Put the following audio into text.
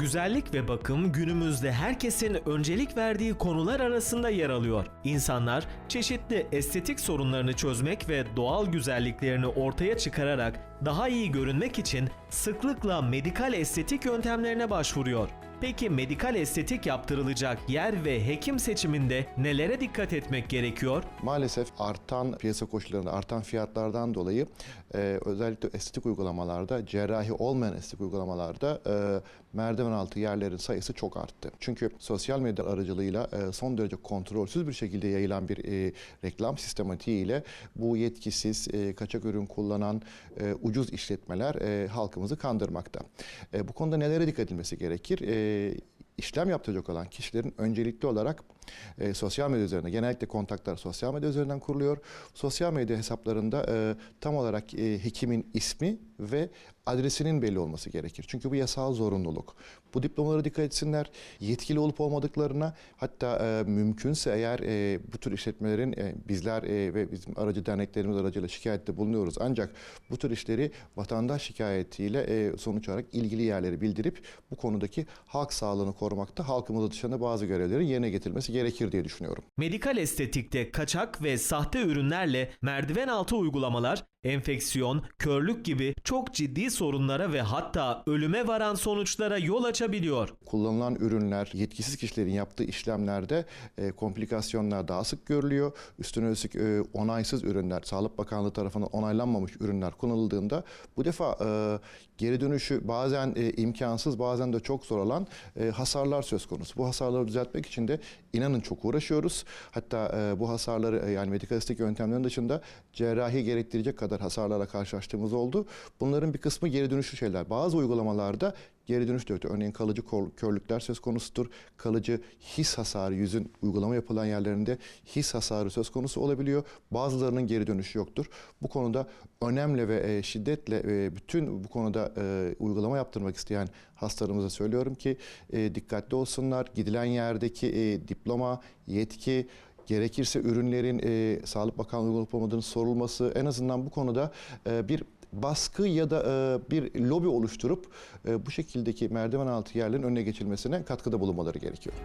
Güzellik ve bakım günümüzde herkesin öncelik verdiği konular arasında yer alıyor. İnsanlar çeşitli estetik sorunlarını çözmek ve doğal güzelliklerini ortaya çıkararak daha iyi görünmek için sıklıkla medikal estetik yöntemlerine başvuruyor. Peki medikal estetik yaptırılacak yer ve hekim seçiminde nelere dikkat etmek gerekiyor? Maalesef artan piyasa koşullarında, artan fiyatlardan dolayı e, özellikle estetik uygulamalarda, cerrahi olmayan estetik uygulamalarda e, merdiven altı yerlerin sayısı çok arttı. Çünkü sosyal medya aracılığıyla e, son derece kontrolsüz bir şekilde yayılan bir e, reklam sistematiğiyle bu yetkisiz, e, kaçak ürün kullanan e, ucuz işletmeler e, halkımızı kandırmakta. E, bu konuda nelere dikkat edilmesi gerekir? E, işlem yaptıracak olan kişilerin öncelikli olarak e, sosyal medya üzerinde genellikle kontaklar sosyal medya üzerinden kuruluyor. Sosyal medya hesaplarında e, tam olarak e, hekimin ismi ve adresinin belli olması gerekir. Çünkü bu yasal zorunluluk. Bu diplomalara dikkat etsinler. Yetkili olup olmadıklarına hatta e, mümkünse eğer e, bu tür işletmelerin e, bizler e, ve bizim aracı derneklerimiz aracıyla şikayette bulunuyoruz. Ancak bu tür işleri vatandaş şikayetiyle e, sonuç olarak ilgili yerleri bildirip bu konudaki halk sağlığını korumakta halkımızın dışında bazı görevlerin yerine getirilmesi gerekir diye düşünüyorum. Medikal estetikte kaçak ve sahte ürünlerle merdiven altı uygulamalar enfeksiyon, körlük gibi çok ciddi sorunlara ve hatta ölüme varan sonuçlara yol açabiliyor. kullanılan ürünler, yetkisiz kişilerin yaptığı işlemlerde e, komplikasyonlar daha sık görülüyor. Üstüne üstlük e, onaysız ürünler, Sağlık Bakanlığı tarafından onaylanmamış ürünler kullanıldığında bu defa e, geri dönüşü bazen e, imkansız, bazen de çok zor olan e, hasarlar söz konusu. Bu hasarları düzeltmek için de inanın çok uğraşıyoruz. Hatta e, bu hasarları e, yani medikal estetik yöntemlerin dışında cerrahi gerektirecek kadar hasarlarla karşılaştığımız oldu. Bunların bir kısmı geri dönüşlü şeyler. Bazı uygulamalarda geri dönüş de yoktur. Örneğin kalıcı körlükler söz konusudur. Kalıcı his hasarı yüzün uygulama yapılan yerlerinde his hasarı söz konusu olabiliyor. Bazılarının geri dönüşü yoktur. Bu konuda önemli ve e, şiddetle e, bütün bu konuda e, uygulama yaptırmak isteyen hastalarımıza söylüyorum ki dikkatli olsunlar. Gidilen yerdeki diploma, yetki, gerekirse ürünlerin e, Sağlık Bakanlığı olup olmadığını sorulması en azından bu konuda e, bir baskı ya da e, bir lobi oluşturup e, bu şekildeki merdiven altı yerlerin önüne geçilmesine katkıda bulunmaları gerekiyor.